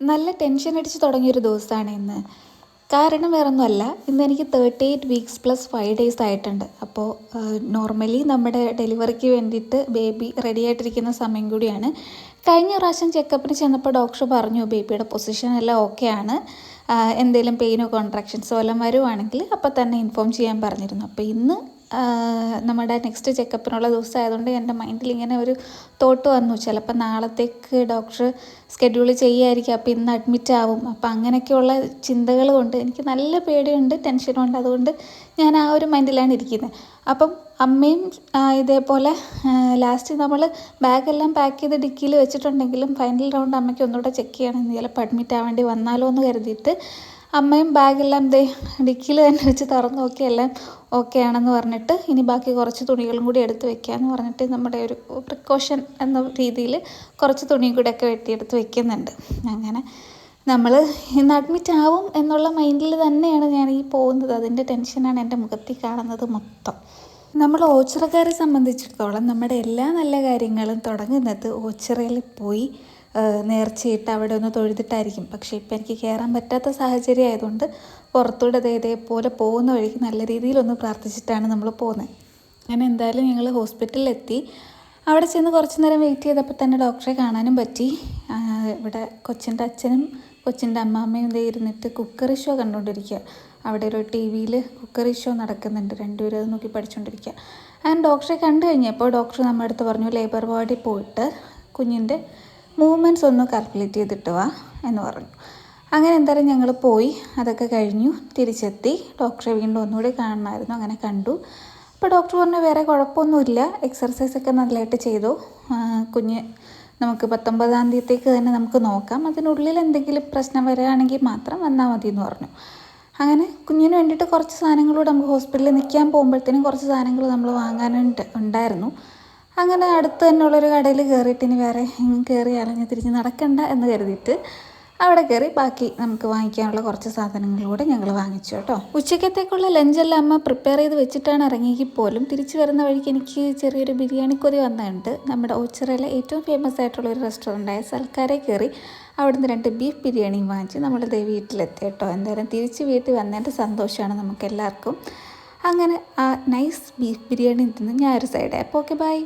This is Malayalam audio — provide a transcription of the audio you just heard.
നല്ല ടെൻഷൻ അടിച്ച് തുടങ്ങിയൊരു ദിവസമാണ് ഇന്ന്. കാരണം വേറൊന്നുമല്ല ഇന്ന് എനിക്ക് thirty eight weeks plus five days ആയിട്ടുണ്ട് അപ്പോൾ നോർമലി നമ്മുടെ ഡെലിവറിക്ക് വേണ്ടിയിട്ട് ബേബി റെഡി ആയിട്ടിരിക്കുന്ന സമയം കൂടിയാണ്. കഴിഞ്ഞ പ്രാവശ്യം ചെക്കപ്പിന് ചെന്നപ്പോൾ ഡോക്ടർ പറഞ്ഞു ബേബിയുടെ പൊസിഷൻ എല്ലാം ഓക്കെ ആണ്. എന്തെങ്കിലും പെയിനോ കോൺട്രാക്ഷൻസോ എല്ലാം വരുവാണെങ്കിൽ അപ്പോൾ തന്നെ ഇൻഫോം ചെയ്യാൻ പറഞ്ഞിരുന്നു. അപ്പോൾ ഇന്ന് നമ്മുടെ നെക്സ്റ്റ് ചെക്കപ്പിനുള്ള ദിവസമായതുകൊണ്ട് എന്റെ മൈൻഡിൽ ഇങ്ങനെ ഒരു തോട്ട് വന്നു. ചിലപ്പോൾ നാളത്തേക്ക് ഡോക്ടർ സ്കെഡ്യൂൾ ചെയ്യുമായിരിക്കും അപ്പോൾ ഇന്ന് അഡ്മിറ്റ് ആവും. അപ്പോൾ അങ്ങനെയൊക്കെയുള്ള ചിന്തകൾ കൊണ്ട് എനിക്ക് നല്ല പേടിയുണ്ട് ടെൻഷനുണ്ട് അതുകൊണ്ട് ഞാൻ ആ ഒരു മൈൻഡിലാണ് ഇരിക്കുന്നത് അപ്പം അമ്മയും ഇതേപോലെ ലാസ്റ്റ് നമ്മൾ ബാഗെല്ലാം പാക്ക് ചെയ്ത് ഡിക്കിയിൽ വെച്ചിട്ടുണ്ടെങ്കിലും ഫൈനൽ റൗണ്ട് അമ്മയ്ക്ക് ഒന്നുകൂടെ ചെക്ക് ചെയ്യണം. ചിലപ്പോൾ അഡ്മിറ്റ് ആവേണ്ടി വന്നാലോ എന്ന് കരുതിയിട്ട് അമ്മയും ബാഗെല്ലാം ദേ ഡിക്കിയിൽ തന്നെ വെച്ച് തുറന്ന് നോക്കി എല്ലാം ഓക്കെ ആണെന്ന് പറഞ്ഞിട്ട് ഇനി ബാക്കി കുറച്ച് തുണികളും കൂടി എടുത്ത് വെക്കാമെന്ന് പറഞ്ഞിട്ട് നമ്മുടെ ഒരു പ്രിക്കോഷൻ എന്ന രീതിയിൽ കുറച്ച് തുണിയും ഒക്കെ വെട്ടിയെടുത്ത് വെക്കുന്നുണ്ട്. അങ്ങനെ നമ്മൾ ഇന്ന് അഡ്മിറ്റ് ആവും എന്നുള്ള മൈൻഡിൽ തന്നെയാണ് ഞാൻ ഈ പോകുന്നത്. അതിന്റെ ടെൻഷനാണ് എന്റെ മുഖത്തിൽ കാണുന്നത് മൊത്തം. നമ്മൾ ഓച്ചിറക്കാരെ സംബന്ധിച്ചിടത്തോളം നമ്മുടെ എല്ലാ നല്ല കാര്യങ്ങളും തുടങ്ങുന്നത് ഓച്ചിറയിൽ പോയി നേർച്ചയിട്ട് അവിടെ ഒന്ന് തൊഴുതിട്ടായിരിക്കും. പക്ഷേ ഇപ്പം എനിക്ക് കയറാൻ പറ്റാത്ത സാഹചര്യം ആയതുകൊണ്ട് പുറത്തൂടെ ദേ ഇതേപോലെ പോകുന്ന വഴിക്ക് നല്ല രീതിയിലൊന്ന് പ്രാർത്ഥിച്ചിട്ടാണ് നമ്മൾ പോകുന്നത് അങ്ങനെ എന്തായാലും ഞങ്ങൾ ഹോസ്പിറ്റലിലെത്തി. അവിടെ ചെന്ന് കുറച്ച് നേരം വെയിറ്റ് ചെയ്തപ്പോൾ തന്നെ ഡോക്ടറെ കാണാനും പറ്റി. ഇവിടെ കൊച്ചിന്റെ അച്ഛനും കൊച്ചിന്റെ അമ്മാമ്മയും ഇതേ ഇരുന്നിട്ട് കുക്കറി ഷോ കണ്ടുകൊണ്ടിരിക്കുക. അവിടെ ഒരു ടി വിയിൽ കുക്കറി ഷോ നടക്കുന്നുണ്ട്. രണ്ടുപേരും അത് നോക്കി പഠിച്ചുകൊണ്ടിരിക്കുക. ആൻഡ് ഡോക്ടറെ കണ്ടു കഴിഞ്ഞപ്പോൾ ഡോക്ടർ നമ്മുടെ അടുത്ത് പറഞ്ഞു ലേബർ വാർഡിൽ പോയിട്ട് കുഞ്ഞിന്റെ മൂവ്മെന്റ്സ് ഒന്ന് കാൽക്കുലേറ്റ് ചെയ്തിട്ട് വാ എന്ന് പറഞ്ഞു. അങ്ങനെ എന്തായാലും ഞങ്ങൾ പോയി അതൊക്കെ കഴിഞ്ഞു തിരിച്ചെത്തി. ഡോക്ടറെ വീണ്ടും ഒന്നുകൂടി കാണണമായിരുന്നു അങ്ങനെ കണ്ടു. അപ്പോൾ ഡോക്ടർ പറഞ്ഞു വേറെ കുഴപ്പമൊന്നുമില്ല എക്സർസൈസ് ഒക്കെ നല്ലതായിട്ട് ചെയ്തു. കുഞ്ഞ് നമുക്ക് പത്തൊമ്പതാം തീയതിക്ക് തന്നെ നമുക്ക് നോക്കാം. അതിനുള്ളിൽ എന്തെങ്കിലും പ്രശ്നം വരികയാണെങ്കിൽ മാത്രം വന്നാൽ മതി എന്ന് പറഞ്ഞു. അങ്ങനെ കുഞ്ഞിന് വേണ്ടിയിട്ട് കുറച്ച് സാധനങ്ങളോട് നമുക്ക് ഹോസ്പിറ്റലിൽ നിൽക്കാൻ പോകുമ്പോഴത്തേനും കുറച്ച് സാധനങ്ങൾ നമ്മൾ വാങ്ങാനുണ്ട് ഉണ്ടായിരുന്നു. അങ്ങനെ അടുത്ത് തന്നെയുള്ളൊരു കടയിൽ കയറിയിട്ട് ഇനി വേറെ കയറി അലഞ്ഞ് തിരിഞ്ഞ് നടക്കണ്ട എന്ന് കരുതിയിട്ട് അവിടെ കയറി ബാക്കി നമുക്ക് വാങ്ങിക്കാനുള്ള കുറച്ച് സാധനങ്ങളൂടെ ഞങ്ങൾ വാങ്ങിച്ചു കേട്ടോ. ഉച്ചക്കത്തേക്കുള്ള ലഞ്ചെല്ലാം അമ്മ പ്രിപ്പയർ ചെയ്ത് വെച്ചിട്ടാണ് ഇറങ്ങിയെങ്കിൽ പോലും തിരിച്ചു വരുന്ന വഴിക്ക് എനിക്ക് ചെറിയൊരു ബിരിയാണി കൊതി വന്നിട്ടുണ്ട്. നമ്മുടെ ഓച്ചിറയിലെ ഏറ്റവും ഫേമസ് ആയിട്ടുള്ള ഒരു റെസ്റ്റോറന്റായ സൽക്കാരെ കയറി അവിടുന്ന് രണ്ട് ബീഫ് ബിരിയാണിയും വാങ്ങിച്ച് നമ്മൾ ദേ വീട്ടിലെത്തി കേട്ടോ. എന്തായാലും തിരിച്ച് വീട്ടിൽ വന്നതിന്റെ സന്തോഷമാണ് നമുക്ക് എല്ലാവർക്കും അങ്ങനെ ആ നൈസ് ബീഫ് ബിരിയാണി തിന്ന് ഞാൻ ഒരു സൈഡ് അപ്പോൾ ഓക്കെ ബൈ